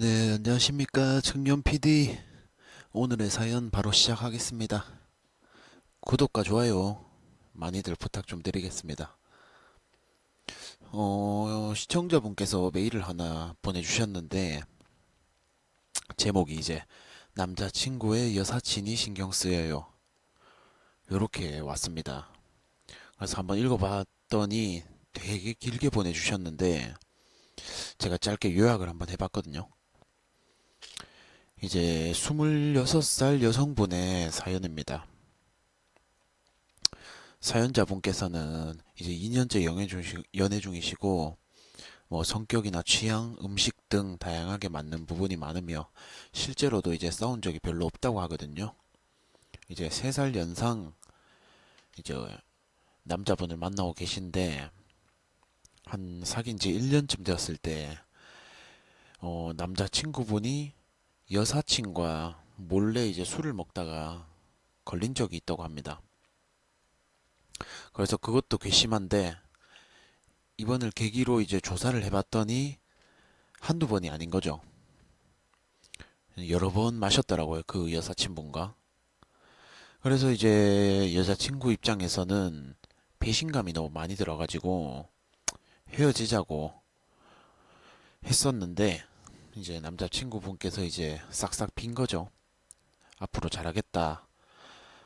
네, 안녕하십니까. 청년 PD. 오늘의 사연 바로 시작하겠습니다. 구독과 좋아요 많이들 부탁 좀 드리겠습니다. 어, 시청자분께서 메일을 하나 보내주셨는데, 제목이 이제, 남자친구의 여사친이 신경 쓰여요. 요렇게 왔습니다. 그래서 한번 읽어봤더니 되게 길게 보내주셨는데, 제가 짧게 요약을 한번 해봤거든요. 이제 26살 여성분의 사연입니다. 사연자분께서는 이제 2년째 연애, 중시, 연애 중이시고, 뭐 성격이나 취향, 음식 등 다양하게 맞는 부분이 많으며, 실제로도 이제 싸운 적이 별로 없다고 하거든요. 이제 3살 연상, 이제 남자분을 만나고 계신데, 한 사귄 지 1년쯤 되었을 때, 어, 남자친구분이 여사친과 몰래 이제 술을 먹다가 걸린 적이 있다고 합니다. 그래서 그것도 괘씸한데 이번을 계기로 이제 조사를 해봤더니 한두 번이 아닌 거죠. 여러 번 마셨더라고요. 그 여사친분과. 그래서 이제 여자친구 입장에서는 배신감이 너무 많이 들어가지고 헤어지자고 했었는데 이제 남자친구분께서 이제 싹싹 빈 거죠. 앞으로 잘하겠다.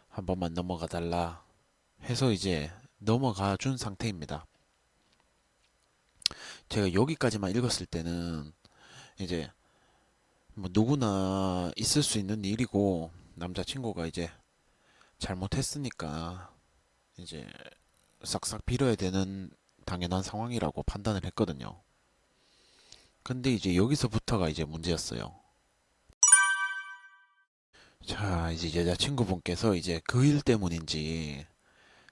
한 번만 넘어가 달라. 해서 이제 넘어가 준 상태입니다. 제가 여기까지만 읽었을 때는 이제 뭐 누구나 있을 수 있는 일이고 남자친구가 이제 잘못했으니까 이제 싹싹 빌어야 되는 당연한 상황이라고 판단을 했거든요. 근데 이제 여기서부터가 이제 문제였어요. 자, 이제 여자친구분께서 이제 그 일 때문인지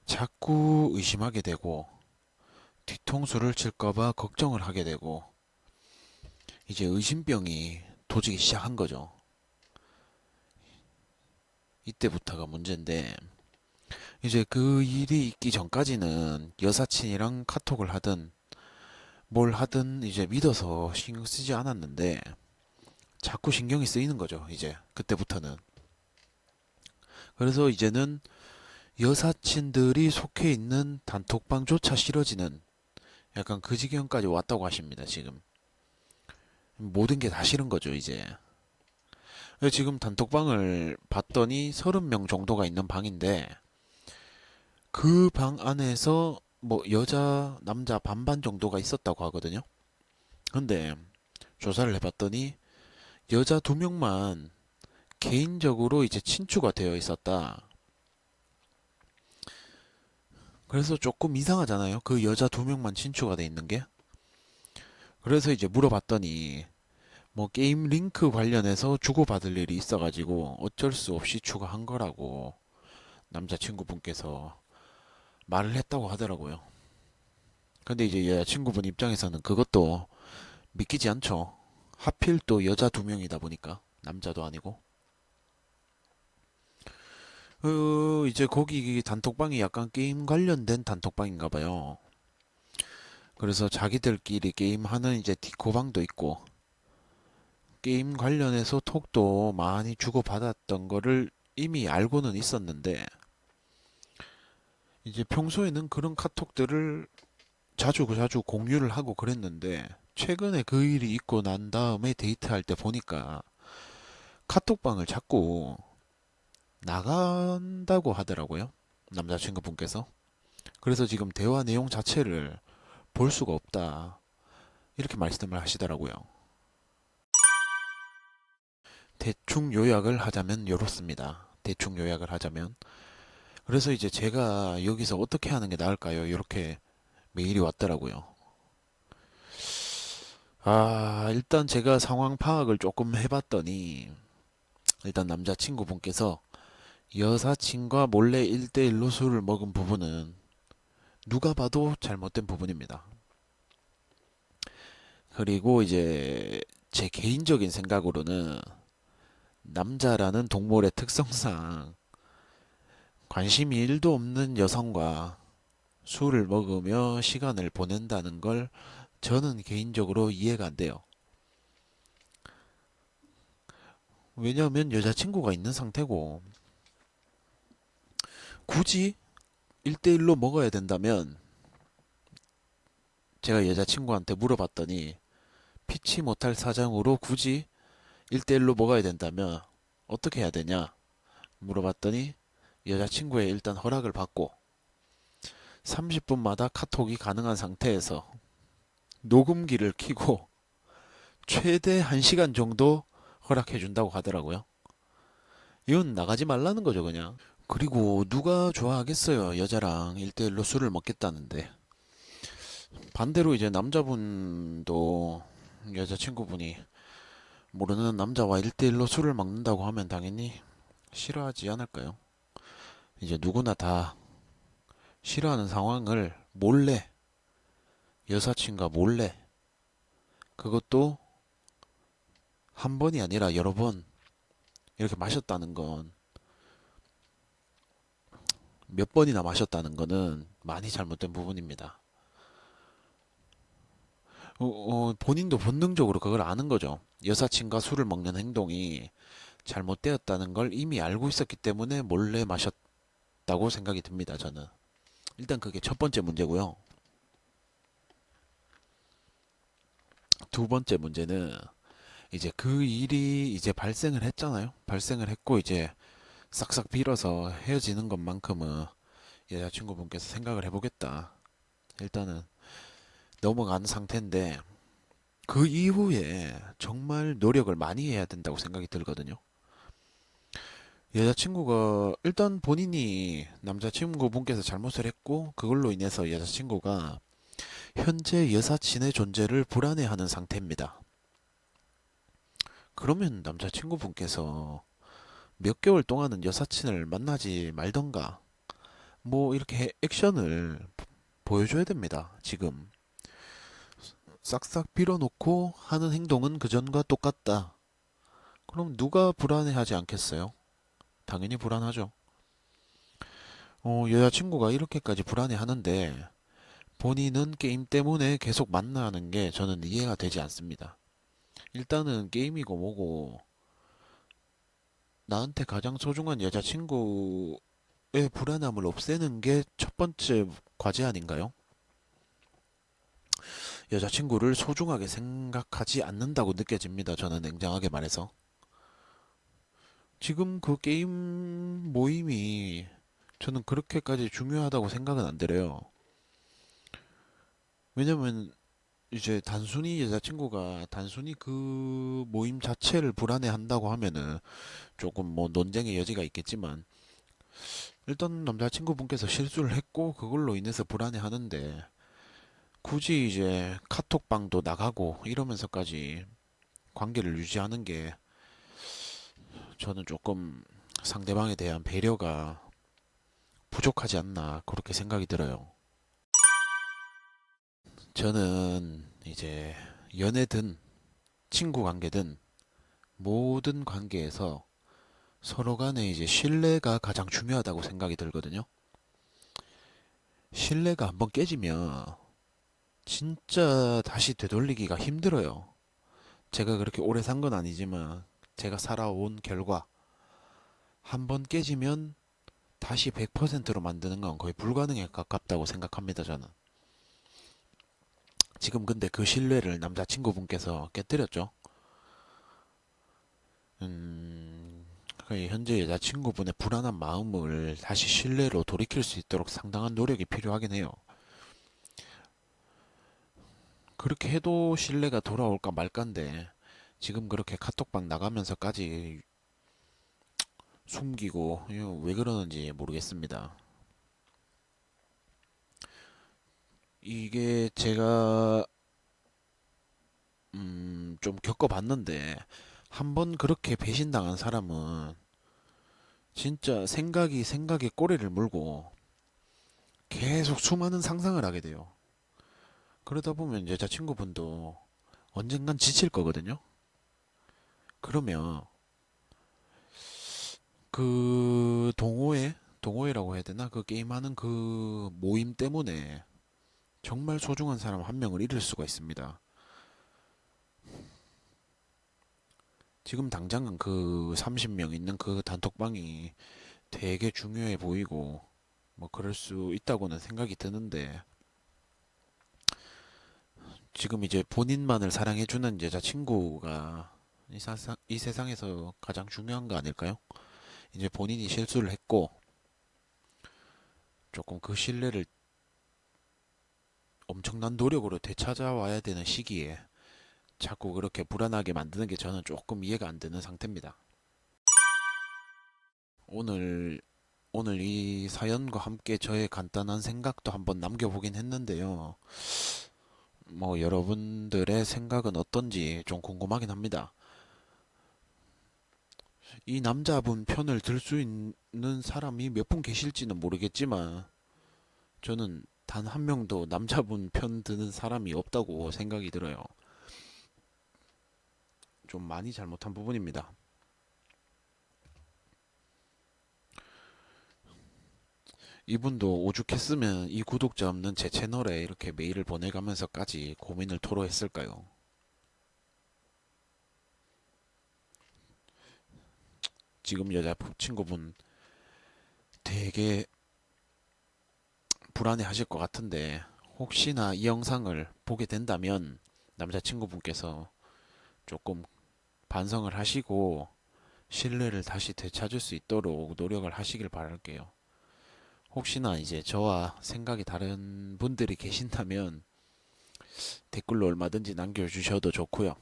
자꾸 의심하게 되고 뒤통수를 칠까봐 걱정을 하게 되고 이제 의심병이 도지기 시작한 거죠. 이때부터가 문제인데 이제 그 일이 있기 전까지는 여사친이랑 카톡을 하든 뭘 하든 이제 믿어서 신경 쓰지 않았는데 자꾸 신경이 쓰이는 거죠. 이제 그때부터는. 그래서 이제는 여사친들이 속해 있는 단톡방조차 싫어지는 약간 그 지경까지 왔다고 하십니다. 지금 모든 게 다 싫은 거죠. 이제 지금 단톡방을 봤더니 30명 정도가 있는 방인데 그 방 안에서 뭐 여자 남자 반반 정도가 있었다고 하거든요. 근데 조사를 해봤더니 여자 두 명만 개인적으로 이제 친추가 되어 있었다. 그래서 조금 이상하잖아요. 그 여자 두 명만 친추가 돼 있는 게. 그래서 이제 물어봤더니 뭐 게임 링크 관련해서 주고받을 일이 있어가지고 어쩔 수 없이 추가한 거라고 남자친구분께서 말을 했다고 하더라고요. 근데 이제 여자친구분 입장에서는 그것도 믿기지 않죠. 하필 또 여자 두 명이다 보니까 남자도 아니고. 어, 이제 거기 단톡방이 약간 게임 관련된 단톡방인가 봐요. 그래서 자기들끼리 게임하는 이제 디코방도 있고 게임 관련해서 톡도 많이 주고받았던 거를 이미 알고는 있었는데 이제 평소에는 그런 카톡들을 자주 자주 공유를 하고 그랬는데 최근에 그 일이 있고 난 다음에 데이트할 때 보니까 카톡방을 자꾸 나간다고 하더라고요. 남자친구분께서. 그래서 지금 대화 내용 자체를 볼 수가 없다. 이렇게 말씀을 하시더라고요. 대충 요약을 하자면 이렇습니다. 대충 요약을 하자면 그래서 이제 제가 여기서 어떻게 하는 게 나을까요? 이렇게 메일이 왔더라고요. 아, 일단 제가 상황 파악을 조금 해봤더니, 일단 남자친구분께서 여사친과 몰래 1대1로 술을 먹은 부분은 누가 봐도 잘못된 부분입니다. 그리고 이제 제 개인적인 생각으로는 남자라는 동물의 특성상 관심이 1도 없는 여성과 술을 먹으며 시간을 보낸다는 걸 저는 개인적으로 이해가 안 돼요. 왜냐하면 여자친구가 있는 상태고 굳이 1대1로 먹어야 된다면 제가 여자친구한테 물어봤더니 피치 못할 사정으로 굳이 1대1로 먹어야 된다면 어떻게 해야 되냐 물어봤더니 여자친구의 일단 허락을 받고 30분마다 카톡이 가능한 상태에서 녹음기를 켜고 최대 1시간 정도 허락해 준다고 하더라고요. 이건 나가지 말라는 거죠, 그냥. 그리고 누가 좋아하겠어요, 여자랑 1대1로 술을 먹겠다는데. 반대로 이제 남자분도 여자친구분이 모르는 남자와 1대1로 술을 먹는다고 하면 당연히 싫어하지 않을까요? 이제 누구나 다 싫어하는 상황을 몰래 여사친과 몰래 그것도 한 번이 아니라 여러 번 이렇게 마셨다는 건 몇 번이나 마셨다는 거는 많이 잘못된 부분입니다. 어, 어, 본인도 본능적으로 그걸 아는 거죠. 여사친과 술을 먹는 행동이 잘못되었다는 걸 이미 알고 있었기 때문에 몰래 마셨다 고 생각이 듭니다. 저는. 일단 그게 첫 번째 문제고요. 두 번째 문제는 이제 그 일이 이제 발생을 했잖아요. 발생을 했고 이제 싹싹 빌어서 헤어지는 것만큼은 여자친구분께서 생각을 해보겠다. 일단은 넘어간 상태인데 그 이후에 정말 노력을 많이 해야 된다고 생각이 들거든요. 여자친구가 일단 본인이 남자친구분께서 잘못을 했고 그걸로 인해서 여자친구가 현재 여사친의 존재를 불안해하는 상태입니다. 그러면 남자친구분께서 몇 개월 동안은 여사친을 만나지 말던가 뭐 이렇게 액션을 보여줘야 됩니다. 지금 싹싹 빌어놓고 하는 행동은 그전과 똑같다. 그럼 누가 불안해하지 않겠어요? 당연히 불안하죠. 어, 여자친구가 이렇게까지 불안해하는데 본인은 게임 때문에 계속 만나는 게 저는 이해가 되지 않습니다. 일단은 게임이고 뭐고 나한테 가장 소중한 여자친구의 불안함을 없애는 게 첫 번째 과제 아닌가요? 여자친구를 소중하게 생각하지 않는다고 느껴집니다. 저는 냉정하게 말해서. 지금 그 게임 모임이 저는 그렇게까지 중요하다고 생각은 안 들어요. 왜냐면 이제 단순히 여자친구가 단순히 그 모임 자체를 불안해 한다고 하면은 조금 뭐 논쟁의 여지가 있겠지만 일단 남자친구분께서 실수를 했고 그걸로 인해서 불안해 하는데 굳이 이제 카톡방도 나가고 이러면서까지 관계를 유지하는 게 저는 조금 상대방에 대한 배려가 부족하지 않나 그렇게 생각이 들어요. 저는 이제 연애든 친구 관계든 모든 관계에서 서로 간에 이제 신뢰가 가장 중요하다고 생각이 들거든요. 신뢰가 한번 깨지면 진짜 다시 되돌리기가 힘들어요. 제가 그렇게 오래 산 건 아니지만 제가 살아온 결과 한 번 깨지면 다시 100%로 만드는 건 거의 불가능에 가깝다고 생각합니다, 저는. 지금 근데 그 신뢰를 남자친구분께서 깨뜨렸죠. 음, 거의 현재 여자친구분의 불안한 마음을 다시 신뢰로 돌이킬 수 있도록 상당한 노력이 필요하긴 해요. 그렇게 해도 신뢰가 돌아올까 말까인데 지금 그렇게 카톡방 나가면서까지 숨기고 왜 그러는지 모르겠습니다. 이게 제가 음, 좀 겪어봤는데 한 번 그렇게 배신당한 사람은 진짜 생각이 생각에 꼬리를 물고 계속 수많은 상상을 하게 돼요. 그러다 보면 여자친구분도 언젠간 지칠 거거든요. 그러면 그 동호회, 동호회라고 해야 되나? 그 게임하는 그 모임 때문에 정말 소중한 사람 한 명을 잃을 수가 있습니다. 지금 당장은 그 30명 있는 그 단톡방이 되게 중요해 보이고 뭐 그럴 수 있다고는 생각이 드는데 지금 이제 본인만을 사랑해주는 여자친구가 이, 사상, 이 세상에서 가장 중요한 거 아닐까요? 이제 본인이 실수를 했고 조금 그 신뢰를 엄청난 노력으로 되찾아와야 되는 시기에 자꾸 그렇게 불안하게 만드는 게 저는 조금 이해가 안 되는 상태입니다. 오늘 오늘 이 사연과 함께 저의 간단한 생각도 한번 남겨보긴 했는데요. 뭐 여러분들의 생각은 어떤지 좀 궁금하긴 합니다. 이 남자분 편을 들 수 있는 사람이 몇 분 계실지는 모르겠지만 저는 단 한 명도 남자분 편 드는 사람이 없다고 생각이 들어요. 좀 많이 잘못한 부분입니다. 이분도 오죽했으면 이 구독자 없는 제 채널에 이렇게 메일을 보내가면서까지 고민을 토로했을까요? 지금 여자 친구분 되게 불안해 하실 것 같은데 혹시나 이 영상을 보게 된다면 남자친구분께서 조금 반성을 하시고 신뢰를 다시 되찾을 수 있도록 노력을 하시길 바랄게요. 혹시나 이제 저와 생각이 다른 분들이 계신다면 댓글로 얼마든지 남겨주셔도 좋고요.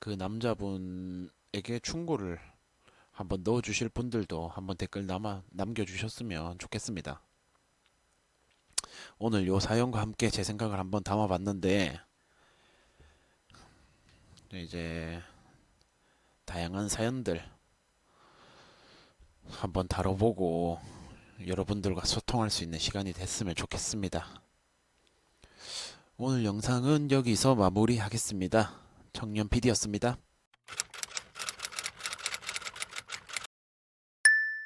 그 남자분에게 충고를 한번 넣어주실 분들도 한번 댓글 남아 남겨주셨으면 좋겠습니다. 오늘 요 사연과 함께 제 생각을 한번 담아봤는데 이제 다양한 사연들 한번 다뤄보고 여러분들과 소통할 수 있는 시간이 됐으면 좋겠습니다. 오늘 영상은 여기서 마무리하겠습니다. 청년 PD였습니다.